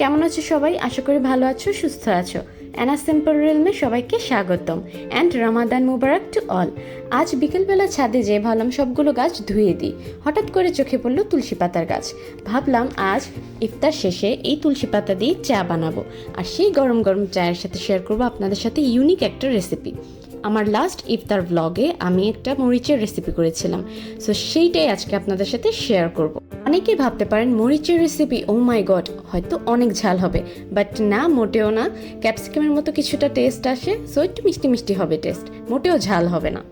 কেমন আছো সবাই? আশা করি ভালো আছো, সুস্থ আছো। অ্যানা সিম্পল রিলমে সবাইকে স্বাগতম and Ramadan Mubarak to all. আজ বিকেলবেলা ছাদে যেয়ে ভাবলাম সবগুলো গাছ ধুয়ে দিই। হঠাৎ করে চোখে পড়ল তুলসী পাতার গাছ। ভাবলাম আজ ইফতার শেষে এই তুলসী পাতা দিয়ে চা বানাবো। আর সেই গরম গরম চায়ের সাথে শেয়ার করব আপনাদের সাথে ইউনিক একটা রেসিপি আমার লাস্ট ইফতার ব্লগে আমি একটা মরিচের রেসিপি করেছিলাম। সো সেইটাই আজকে আপনাদের সাথে শেয়ার করব। অনেকেই ভাবতে পারেন, মরিচের রেসিপি ও মাই গড হয়তো অনেক ঝাল হবে। বাট না, মোটেও না। ক্যাপসিকামের মতো কিছুটা টেস্ট আসে সো একটু মিষ্টি মিষ্টি হবে টেস্ট মোটেও ঝাল হবে না।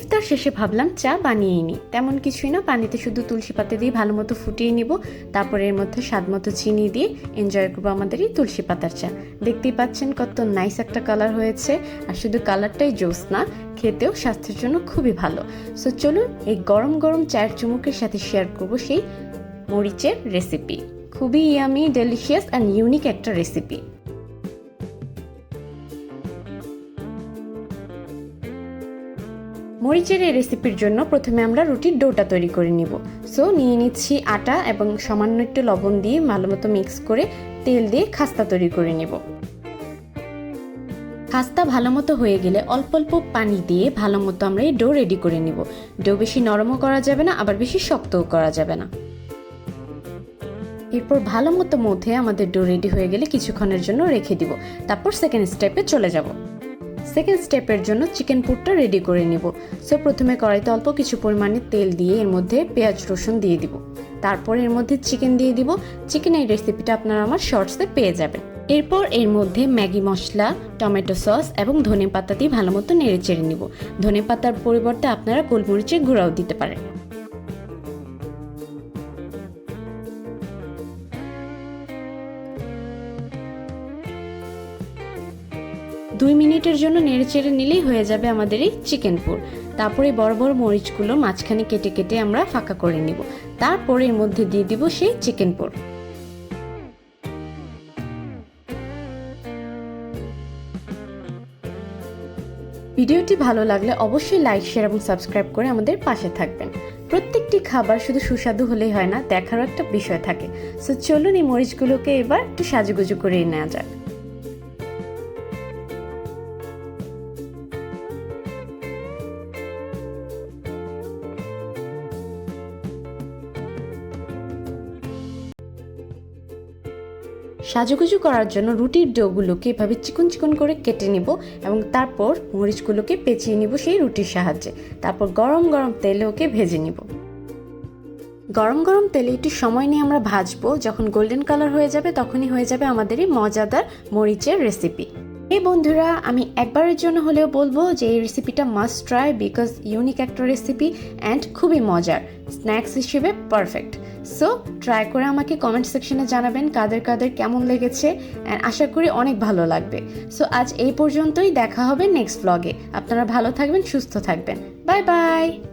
ইফতার শেষে ভাবলাম চা বানিয়ে নিই। তেমন কিছুই না, পানিতে শুধু তুলসী পাতা দিয়ে ভালো মতো ফুটিয়ে নিব। তারপরে এর মধ্যে স্বাদ মতো চিনি দিয়ে এনজয় করব আমাদের এই তুলসী পাতার চা। দেখতেই পাচ্ছেন কত নাইস একটা কালার হয়েছে। আর শুধু কালারটাই জোস না, খেতেও স্বাস্থ্যের জন্য খুবই ভালো। সো চলুন এই গরম গরম চায়ের চুমুকের সাথে শেয়ার করব সেই মরিচের রেসিপি খুবই ইয়ামি ডেলিশিয়াস অ্যান্ড ইউনিক একটা রেসিপি মরিচের এই রেসিপির জন্য প্রথমে আমরা রুটির ডোটা তৈরি করে নিব। সো নিয়ে নিচ্ছি আটা এবং সামান্য একটু লবণ দিয়ে ভালো মতো মিক্স করে তেল দিয়ে খাস্তা তৈরি করে নিব। খাস্তা ভালো মতো হয়ে গেলে অল্প অল্প পানি দিয়ে ভালো মতো আমরা এই ডো রেডি করে নিব। ডো বেশি নরমও করা যাবে না, আবার বেশি শক্তও করা যাবে না। এরপর ভালো মতো মধ্যে আমাদের ডো রেডি হয়ে গেলে কিছুক্ষণের জন্য রেখে দিব। তারপর সেকেন্ড স্টেপে চলে যাব। সেকেন্ড স্টেপের জন্য চিকেন পুরটা রেডি করে নিব। সো প্রথমে কড়াইতে অল্প কিছু পরিমাণে তেল দিয়ে এর মধ্যে পেঁয়াজ, রসুন দিয়ে দিব। তারপর এর মধ্যে চিকেন দিয়ে দিব। চিকেন এই রেসিপিটা আপনারা আমার শর্টসে পেয়ে যাবেন। এরপর এর মধ্যে ম্যাগি মশলা, টমেটো সস এবং ধনে পাতা দিয়ে ভালো মতো নেড়ে চেড়ে নিব। ধনে পাতার পরিবর্তে আপনারা গোলমরিচের গুঁড়াও দিতে পারেন। দুই মিনিটের জন্য নেড়ে চেড়ে নিলেই হয়ে যাবে আমাদের এই চিকেন পুর। তারপরে বড় বড় মরিচগুলো মাঝখানে কেটে কেটে আমরা ফাঁকা করে নিব। তারপরে এর মধ্যে দিয়ে দিব সেই চিকেন পুর। ভিডিওটি ভালো লাগলে অবশ্যই লাইক, শেয়ার এবং সাবস্ক্রাইব করে আমাদের পাশে থাকবেন। প্রত্যেকটি খাবার শুধু সুস্বাদু হলেই হয় না, দেখারও একটা বিষয় থাকে। সো চলুন এই মরিচগুলোকে এবার একটু সাজুগুজু করে নেওয়া যাক। সাজুগুজু করার জন্য রুটির ডোগুলোকে এভাবে চিকন চিকন করে কেটে নিব এবং তারপর মরিচগুলোকে পেঁচিয়ে নিব সেই রুটির সাহায্যে। তারপর গরম গরম তেলে ওকে ভেজে নিব। গরম গরম তেলে একটু সময় নিয়ে আমরা ভাজবো। যখন গোল্ডেন কালার হয়ে যাবে, তখনই হয়ে যাবে আমাদের এই মজাদার মরিচের রেসিপি এই বন্ধুরা, আমি একবারের জন্য হলেও বলব যে এই রেসিপিটা মাস্ট ট্রাই বিকজ ইউনিক একটা রেসিপি অ্যান্ড খুবই মজার। স্ন্যাক্স হিসেবে পারফেক্ট সো ট্রাই করে আমাকে কমেন্ট সেকশনে জানাবেন কাদের কাদের কেমন লেগেছে অ্যান্ড আশা করি অনেক ভালো লাগবে। সো আজ এই পর্যন্তই দেখা হবে নেক্সট ব্লগে আপনারা ভালো থাকবেন, সুস্থ থাকবেন। Bye bye